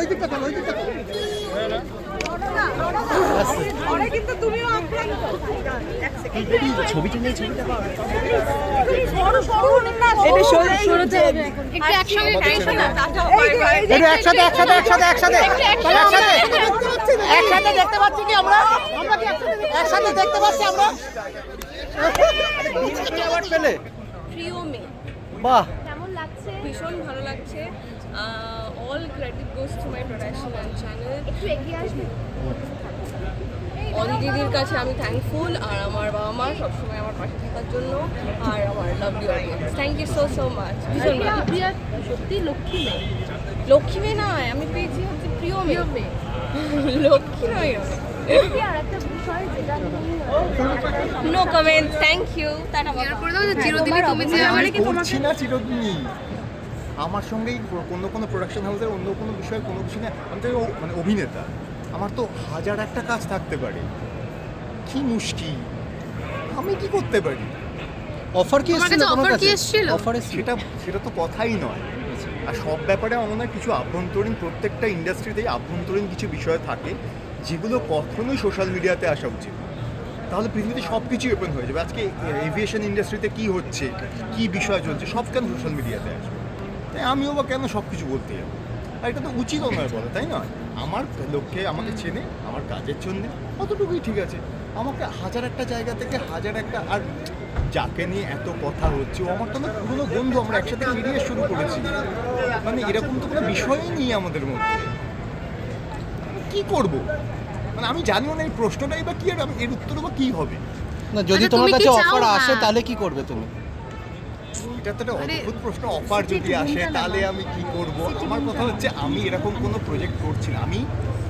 ওই দিকটা চলো ওই ছবিটা নিয়ে ছবিটা একসাথে। একসাথে একসাথে একসাথে একসাথে একসাথে। দেখতে পাচ্ছি কি আমরা। আমরা একসাথে- একসাথে দেখতে পাচ্ছি আমরা। প্রিয় মে বাহ। কেমন লাগছে? ভীষণ ভালো লাগছে। All credit goes to my production channel একটু এগিয়ে আসবে? অলি দিদির কাছে আমি থ্যাঙ্কফুল আর আমার বাবা মা সবসময় আমার পাশে থাকার জন্য আর আমার lovely audience thank you so so much ভীষণ সত্যি লক্ষ্মী মেয়ে? লক্ষ্মী মেয়ে নয় আমি পেয়েছি হচ্ছে প্রিয় মেয়ে। লক্ষ্মী নয়। No comment thank you tata চিরদিনই তুমি যে আমি করছি না চিরদিনই। আমার সঙ্গেই অন্য কোনো প্রোডাকশন হাউসের অন্য কোনো বিষয়ে কোনো কিছু না আমি তো মানে অভিনেতা। আমার তো হাজার একটা কাজ থাকতে পারে। কি মুশকিল। আমি কি করতে পারি? অফার কি এসেছিল? কাছে কি এসেছিল? অফার সেটা সেটা তো কথাই নয়। আর সব ব্যাপারে আমার মনে হয় কিছু আভ্যন্তরীণ প্রত্যেকটা ইন্ডাস্ট্রিতেই আভ্যন্তরীণ কিছু বিষয় থাকে যেগুলো কখনোই সোশ্যাল মিডিয়াতে আসা উচিত তাহলে পৃথিবীতে সব কিছুই ওপেন হয়ে যাবে। আজকে এভিয়েশন ইন্ডাস্ট্রিতে কি হচ্ছে? কি বিষয় চলছে? সব কেন সোশ্যাল মিডিয়াতে আসবে? তাই আমিও বা কেন সব কিছু বলতে যাব? আর এটা তো উচিতও নয় বলে তাই নয়? আমার লোককে আমাকে চেনে আমার কাজের জন্যে অতটুকুই ঠিক আছে। আমাকে হাজার একটা জায়গা থেকে হাজার একটা আর যাকে নিয়ে এত কথা হচ্ছে ও আমার তো না পুরনো বন্ধু আমরা একসাথে কেরিয়ার শুরু করেছি। মানে এরকম তো কোনো বিষয়ই নেই আমাদের মধ্যে। কি করব? মানে আমি জানিও না এই প্রশ্নটাই বা কি আর এর উত্তর বা কি হবে? না যদি আচ্ছা, তোমার কাছে অফার আসে হ্যাঁ। তাহলে কি করবে তুমি? এটা তো একটা অদ্ভুত প্রশ্ন অফার যদি আসে তাহলে আমি কি করব? আমার কথা হচ্ছে আমি এরকম কোনো প্রজেক্ট করছি না। আমি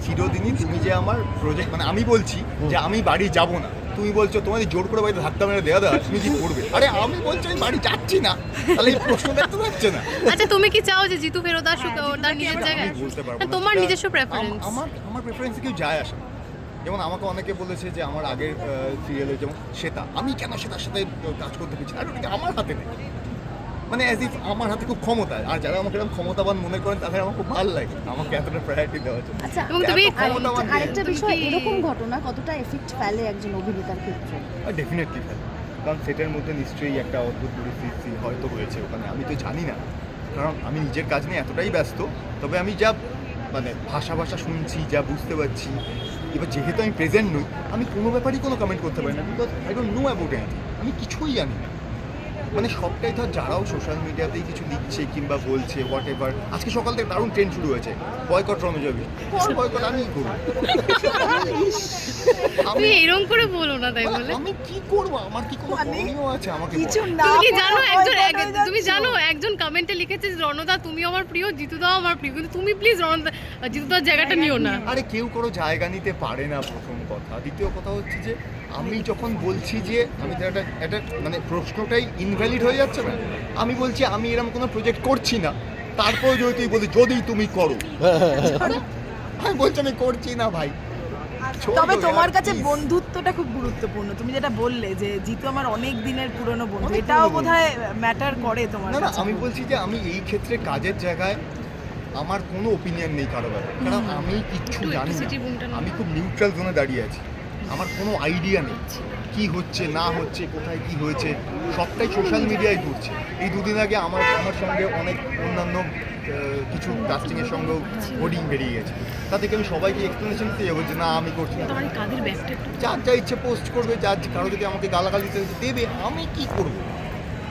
চিরদিনই তুমি যে আমার প্রজেক্ট মানে আমি বলছি যে আমি বাড়ি যাব না। তুমি বলছো তোমাদের জোর করে বাড়িতে ধাক্কা মেরে দেওয়া দেওয়া তুমি কি করবে? আরে আমি বলছি আমি বাড়ি যাচ্ছি না। তাহলে এই প্রশ্নটা তো হচ্ছে না। আচ্ছা তুমি কি চাও যে জিতু ফেরত আসুক ওর তার নিজের জায়গায়? বলতে পারব না, না। তোমার নিজস্ব প্রেফারেন্স আমার আমার প্রেফারেন্স কেউ যায় আসে না। যেমন আমাকে অনেকে বলেছে যে আমার আগের সিরিয়ালে যেমন শ্বেতা। আমি কেন শ্বেতার সাথে কাজ করতে পেরেছি আর ওটা কি আমার হাতে নেই। মানে অ্যাজ ইফ আমার হাতে খুব ক্ষমতা। আর যারা আমাকে এরকম ক্ষমতাবান মনে করেন তাদের আমার খুব ভালো লাগে। আমাকে এতটা প্রায়োরিটি দেওয়া জন্য আচ্ছা এবং তুমি ক্ষমতাবান আরেকটা- বিষয় এরকম ঘটনা কতটা এফেক্ট ফেলে একজন অভিনেতার ক্ষেত্রে? ডেফিনেটলি ফেলে। কারণ সেটার মধ্যে নিশ্চয়ই একটা অদ্ভুত পরিস্থিতি হয়তো হয়েছে ওখানে। আমি তো জানি না। কারণ আমি নিজের কাজ নিয়ে এতটাই ব্যস্ত তবে আমি যা মানে ভাষা ভাষা শুনছি যা বুঝতে পারছি এবার যেহেতু আমি প্রেজেন্ট নই আমি কোনো ব্যাপারেই কোনো কমেন্ট করতে পারি না because I don't know about আমি কিছুই জানি না। মানে সবটাই ধর যারাও সোশ্যাল মিডিয়াতেই কিছু লিখছে কিংবা বলছে হোয়াট এভার আজকে সকাল থেকে দারুণ ট্রেন্ড শুরু হয়েছে। বয়কট রণজবি বয়কট আমি করব। তুমি এরকম করে বলো না তাই বলে। আমি কি করব? আমার কি কোনো করণীয় আছে আমাকে কিছু না তুমি জানো একজন তুমি জানো একজন কমেন্টে লিখেছে রণদা তুমি আমার প্রিয় জিতুদাও আমার প্রিয় কিন্তু তুমি প্লিজ রণদা জিতুদার জায়গাটা নিও না। আরে কেউ কারও জায়গা নিতে পারে না প্রথম। কথা। দ্বিতীয় কথা হচ্ছে যে আমি যখন বলছি যে আমি একটা একটা মানে প্রশ্নটাই ইনভ্যালিড হয়ে যাচ্ছে না। আমি বলছি আমি এরকম কোনো প্রজেক্ট করছি না। তারপর যদি তুই বলি যদি তুমি করো। আমি বলছি আমি করছি না ভাই। তবে তোমার কাছে বন্ধুত্বটা খুব গুরুত্বপূর্ণ। তুমি যেটা বললে যে জিতু আমার অনেক দিনের পুরনো বন্ধু এটাও বোধহয় ম্যাটার করে তোমার না আমি বলছি যে আমি এই ক্ষেত্রে কাজের জায়গায় আমার কোনো ওপিনিয়ন নেই কারও ব্যাপারে। কারণ আমি কিচ্ছু জানি না। আমি খুব নিউট্রাল জোনে দাঁড়িয়ে আছি। আমার কোনো আইডিয়া নেই। কি হচ্ছে না হচ্ছে কোথায় কি হয়েছে সবটাই সোশ্যাল মিডিয়ায় ঘুরছে। এই দুদিন আগে আমার আমার সঙ্গে অনেক অন্যান্য কিছু কাস্টিংয়ের সঙ্গেও হোর্ডিং বেরিয়ে গেছে। তা থেকে আমি সবাইকে এক্সপ্লেনেশন দিতে যাব যে না আমি করছি না। যার যা ইচ্ছে পোস্ট করবে যার কারও যদি আমাকে গালাগালি দিতে দেবে আমি কি করব?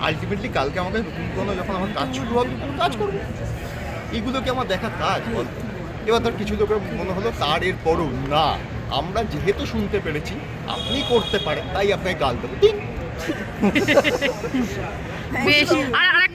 আলটিমেটলি কালকে আমাকে নতুন কোনো যখন আমার কাজ শুরু হবে কাজ করব। এগুলো কি আমার দেখা কাজ এবার ধর কিছু লোকের মনে হলো তার এর পরও না, আমরা যেহেতু শুনতে পেরেছি, আপনি করতে পারেন, তাই আপনাকে গাল দেবো। ঠিক। বেশ। আর